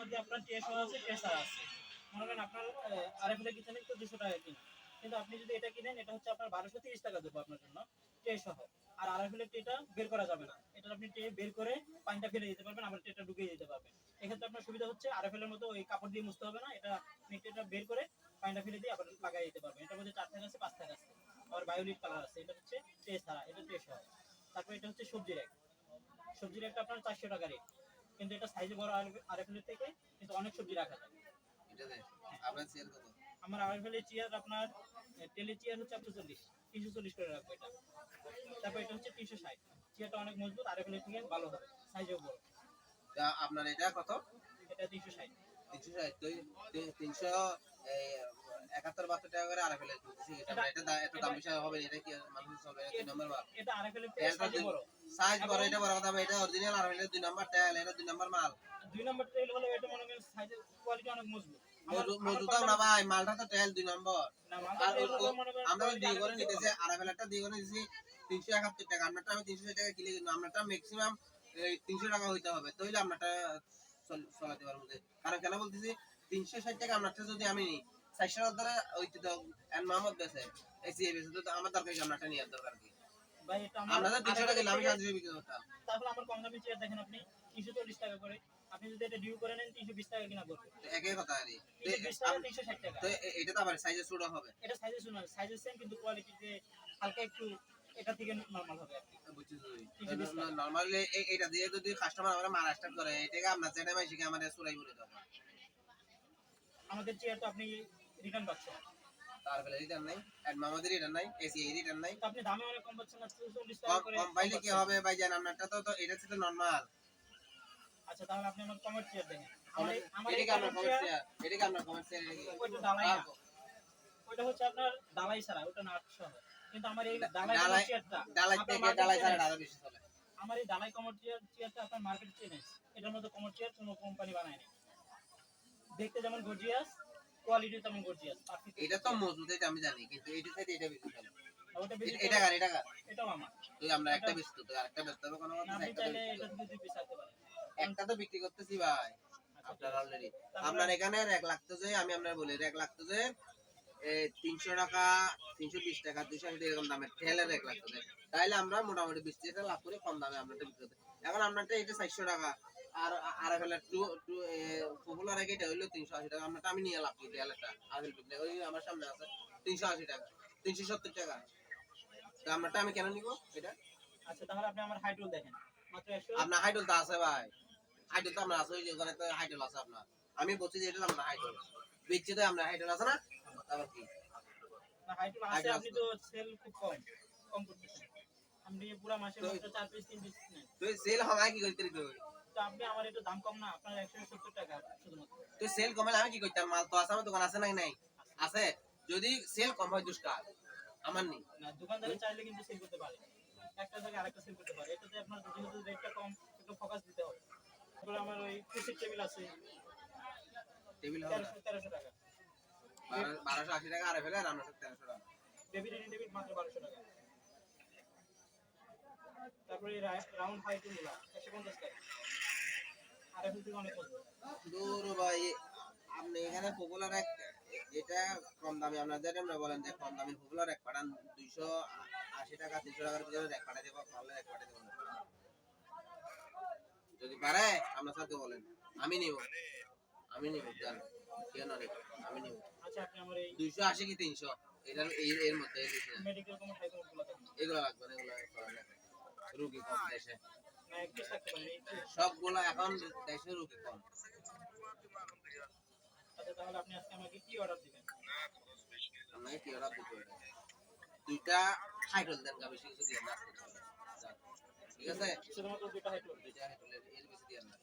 মধ্যে আপনার টিএস আছে টেসার আছে। মনে করেন আপনার আরএফএল এর কিচেনে তো দুশো টাকা কিনা কিন্তু আপনি যদি এটা কিনেন, এটা হচ্ছে আপনার বারোশো তিরিশ টাকা দেবো আপনার জন্য টে আর আরএফএল এর টেটা বের করা যাবে না। এটা আপনি টে বের করে পানিটা ফেলে দিতে পারবেন, আবার টেটা ঢুকিয়ে দিতে পারবেন। এক্ষেত্রে আপনার সুবিধা হচ্ছে আরএফএল এর মতো ওই কাপড় দিয়ে মুছতে হবে না, এটা আপনি টেটা বের করে পানিটা ফেলে দিয়ে আবার লাগাই দিতে পারবেন। এটার মধ্যে চার থাক আছে, পাঁচ থাক আছে। আবার বায়োলিট কালার আছে, এটা হচ্ছে টে ছাড়া, এটা টে সহ। তারপর এটা হচ্ছে সবজি র্যাক সবজি র্যাকটা আপনার চারশো টাকা রেট কিন্তু এটা সাইজে বড় আরএফএল থেকে কিন্তু অনেক সবজি রাখা যায়। এটাতে? আপনার সেল কত? আমার আরএফএল এর চেয়ার আপনার টেলি চেয়ার হচ্ছে আপনার চল্লিশ তিনশো চল্লিশ করে রাখব এটা। তারপর এটা হচ্ছে তিনশো ষাট। চেয়ারটা অনেক মজবুত আরএফএল এর থেকে ভালো হবে সাইজেও বড়। আপনার এটা কত? এটা তিনশো ষাট। তিনশো ষাট তিনশো একাত্তর বাহাত্তর টাকা করে আড়া এটা এটা- এটা দা- এত দাম বেশি হবে এটা কি মানুষ চলবে দুই নম্বর মাল এটা আরএফএল এর তেল তো সাইজে দুই- বড় সাইজ বড় এটা বড় কথা এটা অরিজিনাল আর হইলে দুই নম্বর তেল এটা দুই নম্বর মাল। দুই নম্বর তেল হলে এটা মনে করেন সাইজের কোয়ালিটি অনেক মজবুত। আমার- মজু- আমার মজুদাও না ভাই মালটা তো তেল দুই নম্বর আর তেল ও- হলেও করেন আমরা দিয়ে করে নিতেছি ভালো। আড়া দিয়ে করে নিতেছি তিনশো একাত্তর টাকা। আপনারটা আমি তিনশো ষাট টাকা কিনে কিন্তু আপনারটা ম্যাক্সিমাম তিনশো টাকা হইতে হবে। তাইলে আপনারটা চলাতে পারব। কারণ কেন বলতেছি তিনশো ষাট টাকা আপনারটা যদি আমি নিই চারশো ধরে ওইতে তো এন মোহাম্মদ বেছে এসি বেছে তো আমার দরকার কি? আপনারটা নেওয়ার দরকার কি? এটা আমরা তো তিনশো টাকা RFL আমি বিক্রি করতাম তারপর আমার কম দামি চেয়ার দেখেন আপনি তিনশো চল্লিশ টাকা করে। আপনি যদি এটা ডিউ করে নেন তিনশো বিশ টাকা কিনা পড়বে। একই কথা আর। কি। তো তিনশো বিশ টাকা তিনশো ষাট টাকা। তো এটা তো আবার সাইজে ছোট হবে। এটা সাইজে শুনুন সাইজে সেম কিন্তু কোয়ালিটিতে হালকা একটু এটা থেকে নরমাল হবে। নর্মালি এটা দিয়ে যদি কাস্টমার আমরা মারাস্টার করে এটাকে আপনার যেটা মাই শিখে আমাদের সুরাই বলে দেবো। আমাদের চেয়ার তো আপনি রিটার্ন পাচ্ছেন। তারপরে রিটার্ন নাই মামাদের রিটার্ন নাই এসি রিটার্ন নাই। আপনি দামে অনেক কম পাচ্ছেন না চল্লিশ টাকা কম করে কম পাইলে কি হবে ভাই জান আপনারটা তো তো এটা তো নরমাল আচ্ছা তাহলে আপনি আমার কমার চেয়ার দেখেন আমার আমার এটা এই কি আপনার কমার চেয়ার কমার্শিয়াল এটা কি আপনার কমার্শিয়াল ওইটা ডালাই না ওইটা হচ্ছে আপনার ডালাই ছাড়া ওটা না আটশো হবে কিন্তু আমার এই ডালাই ডালাই- চেয়ারটা ডালাই থেকে market ডালাই ছাড়া নেই। বেশি চলে। আমার এই ডালাই কমার চেয়ার চেয়ারটা আপনার মার্কেট চেয়ে নেই। এটার মধ্যে কমার চেয়ার কোনো কোম্পানি বানায় না দেখতে যেমন গর্জিয়াস কোয়ালিটি তেমন গর্জিয়াস এটা তো মজুদ এটা আমি জানি কিন্তু এটা থেকে এটা বেশি চলে। ওটা বেশি এটা- এটা কার? এটা কার এটাও আমার। তুই আমরা একটা বেচতে তো আরেকটা বেচতে হবে কোনো কথা একটা তো বিক্রি এটা। একটা তো করতেছি ভাই। আপনার অলরেডি আপনার এখানে এক লাখ তো যে আমি আপনার বলি এক লাখ তো যে তিনশো টাকা তিনশো বিশ টাকা দুইশো আশি এরকম দামের ঠেলের এক লাখ তাইলে আমরা মোটামুটি বিশ টাকা লাভ করে কম দামে করতে এখন আপনারটা এটা চারশো টাকা। আর আর টু টু পপুলার আগে এটা হইল তিনশো আশি টাকা। আপনারটা আমি নিয়ে লাভ করি আগের বিক্রি ওই আমার সামনে আছে তিনশো আশি টাকা। তিনশো সত্তর টাকা। তো আমি কেন নিব এটা? আচ্ছা তাহলে আপনি আমার হাইট রোল দেখেন। মাত্র আপনার হাইডল তো আছে ভাই। হাইডল তো আমরা আছে। ওই যে ওখানে তো হাইডল আছে আপনার। আমি বলছি যে এটা আপনার হাইডল বিচ্ছে তো আপনার হাইডল আছে না? তারপর কি হাইট রোল আপনি তো সেল খুব কম কম করতেছেন। আপনি পুরো মাসে মাত্র চার পিস তিন পিস নেন। তুই সেল হমায় কি করতে তুই তো আপনি আমার একটু দাম কম না আপনার একশো সত্তর টাকা শুধুমাত্র। তুই সেল কমালে আমি কি করতাম মাল? তো আছে আমার দোকান আছে নাই? নাই। আছে। যদি সেল কম হয় দুষ্কার। আমার নেই। না দোকানদারে চাইলে কিন্তু সেল করতে পারে। একটা জায়গায় আরেকটা সেল করতে পারে। এটাতে আপনার যেহেতু রেটটা কম একটু ফোকাস দিতে হবে। তারপরে আমার ওই টেবিল আছে। টেবিল হবে টাকা। বারোশো আশি টাকা আরে ফেলে আর আমরা তেরোশো টাকা। বেবি রেডি মাত্র বারোশো টাকা। তারপরে রাউন্ড হাইটগুলা একশো পঞ্চাশ টাকা। আর এখন থেকে অনেক দূর ভাই আপনি এখানে পপুলার এক এটা কম দামি আপনাদের আমরা বলেন যে কম দামি পপুলার এক পাঠান দুইশো আশি টাকা তিনশো টাকার ভিতরে এক পাঠা দেবো পারলে এক পাঠা দেবো যদি পারে আপনার সাথে বলেন। আমি নিব। আমি নিব জান। কেউ না নিব আমি নিব। আচ্ছা আপনি আমার এই দুইশো আশি কি তিনশো? এটার এই এর মধ্যে এই দুইশো না। মেডিকেল কোনো হাই গুলো এগুলো লাগবে না এগুলো করা কম দেশে। না এক থাকতে পারে সবগুলো এখন দেশে রুগী কম। আচ্ছা তাহলে আপনি আজকে আমাকে কি অর্ডার দিবেন? আমাকে কি ওরা দুটো দুইটা দেন বেশি কিছু দিয়ে না। ঠিক আছে? শুধুমাত্র দুইটা হাইট দুইটা হাইড্রোল এর বেশি দিয়ে না।